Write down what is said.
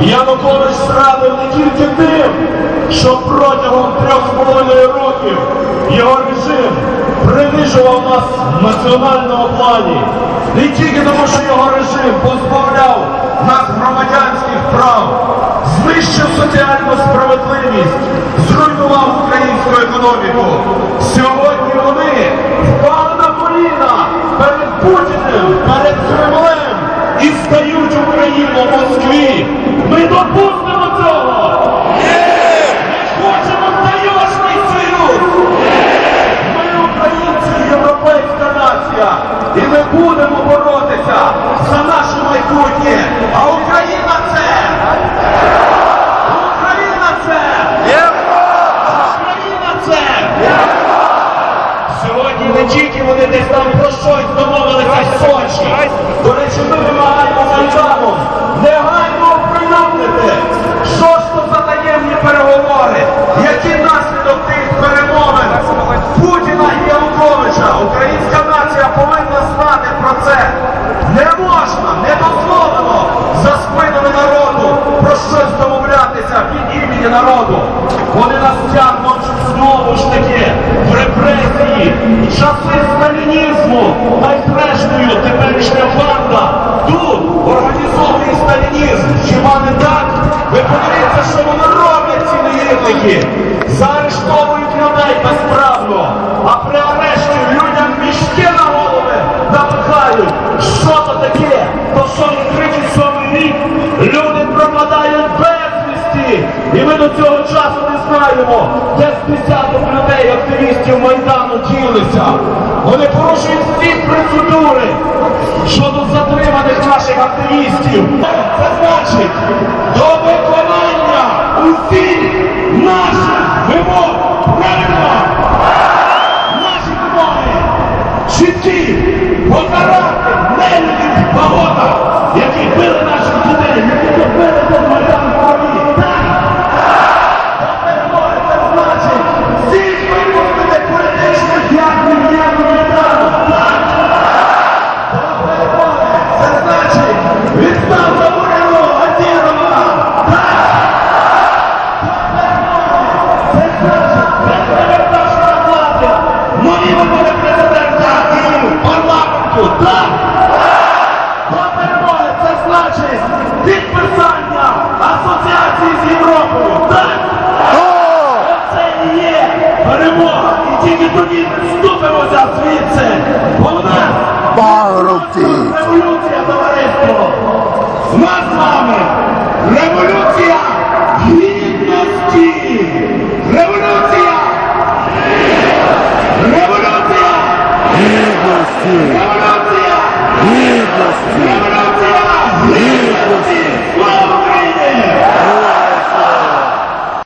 Янукович зрадив не тільки тим, що протягом трьох з половиною років його режим принижував нас в національному плані. Не тільки тому, що його режим позбавляв нас громадянських прав, знищив соціальну справедливість, зруйнував українську економіку. Сьогодні вони А Україна це! Україна це! Україна це! Сьогодні не тільки вони десь там про щось домовилися в Сочі. До речі, ми вимагаємо Майданом негайно оприлюднити, що ж то за таємні переговори, який наслідок тих перемовин Путіна і Януковича. Українська нація повинна знати про це. Не можна, не дозволено спинами народу про щось домовлятися від імені народу. Вони нас тягнуть знову ж таки в репресії, часи сталінізму, найзрештою теперішня банда тут організовує сталінізм. Хіба не так? Ви подивіться, що вони роблять ці негідники. Заарештовують людей безправно, а до цього часу не знаємо, де з десяток людей, активістів Майдану ділися. Вони порушують всі процедури щодо затриманих наших активістів. Це значить до виконання усіх наших парламенту. Так! До перемоги це значить підписання асоціації з Європою. Так! Оце і є перемога. І тільки тоді вступимося звідси. Deus, livros